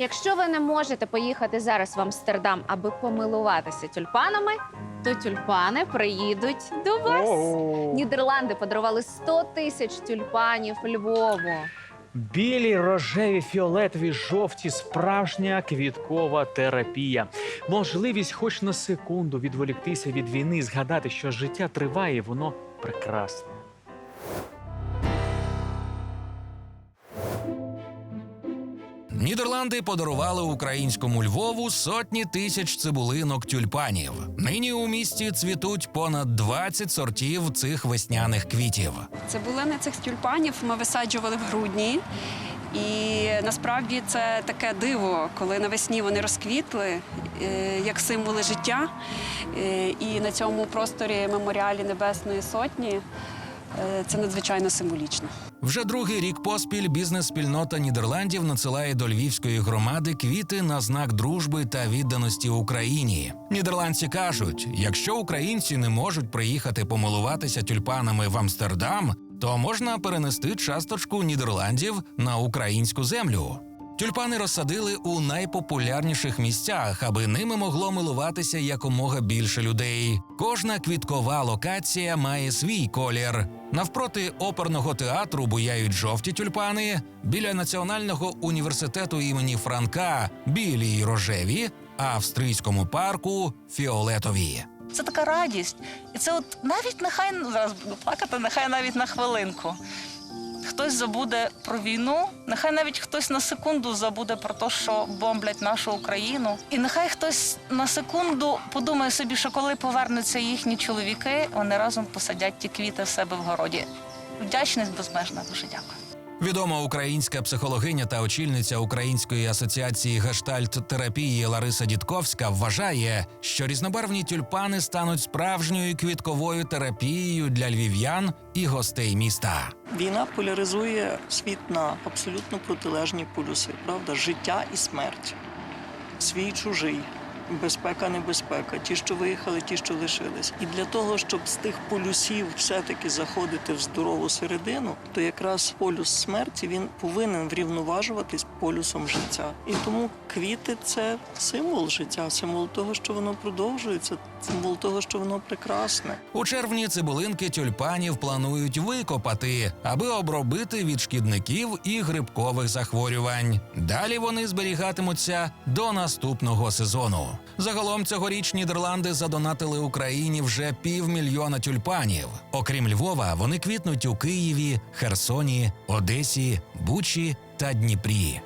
Якщо ви не можете поїхати зараз в Амстердам, аби помилуватися тюльпанами, то тюльпани приїдуть до вас. Нідерланди подарували 100 тисяч тюльпанів Львову. Білі, рожеві, фіолетові, жовті, справжня квіткова терапія. Можливість, хоч на секунду, відволіктися від війни, згадати, що життя триває, і воно прекрасне. Нідерланди подарували українському Львову сотні тисяч цибулинок тюльпанів. Нині у місті цвітуть понад 20 сортів цих весняних квітів. Цибулини цих тюльпанів ми висаджували в грудні. І насправді це таке диво, коли навесні вони розквітли е, як символи життя. Е, І на цьому просторі меморіалі Небесної Сотні це надзвичайно символічно. Вже другий рік поспіль бізнес-спільнота Нідерландів надсилає до львівської громади квіти на знак дружби та відданості Україні. Нідерландці кажуть: якщо українці не можуть приїхати помилуватися тюльпанами в Амстердам, то можна перенести часточку Нідерландів на українську землю. Тюльпани розсадили у найпопулярніших місцях, аби ними могло милуватися якомога більше людей. Кожна квіткова локація має свій колір. Навпроти оперного театру буяють жовті тюльпани, біля національного університету імені Франка білі й рожеві, а в стрийському парку фіолетові. Це така радість. І це от навіть нехай ну, буду плакати, нехай навіть на хвилинку. Хтось забуде про війну, нехай навіть хтось на секунду забуде про те, що бомблять нашу Україну. І нехай хтось на секунду подумає собі, що коли повернуться їхні чоловіки, вони разом посадять ті квіти в себе в городі. Вдячність безмежна, дуже дякую. Відома українська психологиня та очільниця Української асоціації гештальт-терапії Лариса Дідковська вважає, що різнобарвні тюльпани стануть справжньою квітковою терапією для львів'ян і гостей міста. Війна поляризує світ на абсолютно протилежні полюси, правда? Життя і смерть, свій чужий, безпека, небезпека, ті, що виїхали, ті, що лишились. І для того, щоб з тих полюсів все-таки заходити в здорову середину, то якраз полюс смерті він повинен врівноважуватись полюсом життя. І тому квіти це символ життя, символ того, що воно продовжується, символ того, що воно прекрасне. У червні цибулинки тюльпанів планують викопати, аби обробити від шкідників і грибкових захворювань. Далі вони зберігатимуться до наступного сезону. Загалом цьогоріч Нідерланди задонатили Україні вже півмільйона тюльпанів. Окрім Львова, вони квітнуть у Києві, Херсоні, Одесі, Бучі та Дніпрі.